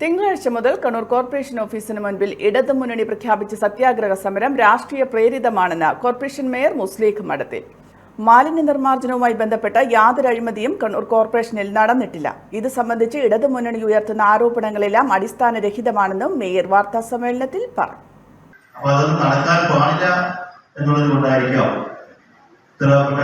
തിങ്കളാഴ്ച മുതൽ കണ്ണൂർ കോർപ്പറേഷൻ ഓഫീസിന് മുൻപിൽ ഇടതുമുന്നണി പ്രഖ്യാപിച്ച സത്യാഗ്രഹ സമരം രാഷ്ട്രീയ പ്രേരിതമാണെന്ന് കോർപ്പറേഷൻ മേയർ മുസ്ലീഖ് മടത്തിൽ. മാലിന്യ നിർമ്മാർജനവുമായി ബന്ധപ്പെട്ട യാതൊരു അഴിമതിയും കണ്ണൂർ കോർപ്പറേഷനിൽ നടന്നിട്ടില്ല. ഇത് സംബന്ധിച്ച് ഇടതുമുന്നണി ഉയർത്തുന്ന ആരോപണങ്ങളെല്ലാം അടിസ്ഥാനരഹിതമാണെന്നും മേയർ വാർത്താ സമ്മേളനത്തിൽ പറഞ്ഞു. അപ്പോൾ നടക്കാൻ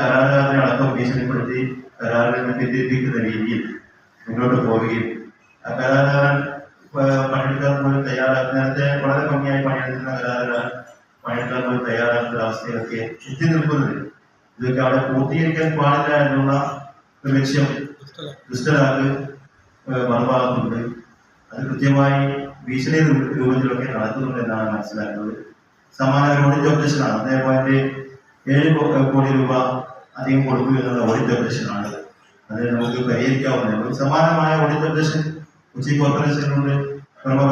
കരാറുകാരനെ അടക്കം ഭീഷണിപ്പെടുത്തി കരാറിൽ നിന്ന് തെറ്റിദ്ധരിപ്പിക്കുന്ന രീതിയിൽ മുന്നോട്ട് പോവുകയും വളരെ ഭംഗിയായി പണിയെടുക്കുന്ന കരാറുകാരൻ പണിയെടുക്കാൻ പോലും തയ്യാറാക്കുന്ന അവസ്ഥയിലൊക്കെ എത്തി നിൽക്കുന്നത് ഇതൊക്കെ അവിടെ പൂർത്തീകരിക്കാൻ പാടില്ല എന്നുള്ള ഒരു ലക്ഷ്യം ഏഹ്, മറുഭാഗത്തുണ്ട്. അത് കൃത്യമായി ഭീഷണി രൂപത്തിലൊക്കെ നടത്തുന്നുണ്ട് എന്നാണ് മനസ്സിലാക്കുന്നത്. സമാന ഓഡിറ്റ് ഓപ്പറേഷനാണ് അതേ പോയിന്റ് ഏഴ് കോടി രൂപ അധികം കൊടുക്കുക എന്നുള്ള ഓഡിറ്റ് ഓപ്പറേഷനാണ് അത് നമുക്ക് പരിഹരിക്കാവുന്ന സമാനമായ ഓഡിറ്റ് ഓപ്പറേഷൻ കൊച്ചി കോർപ്പറേഷനുണ്ട്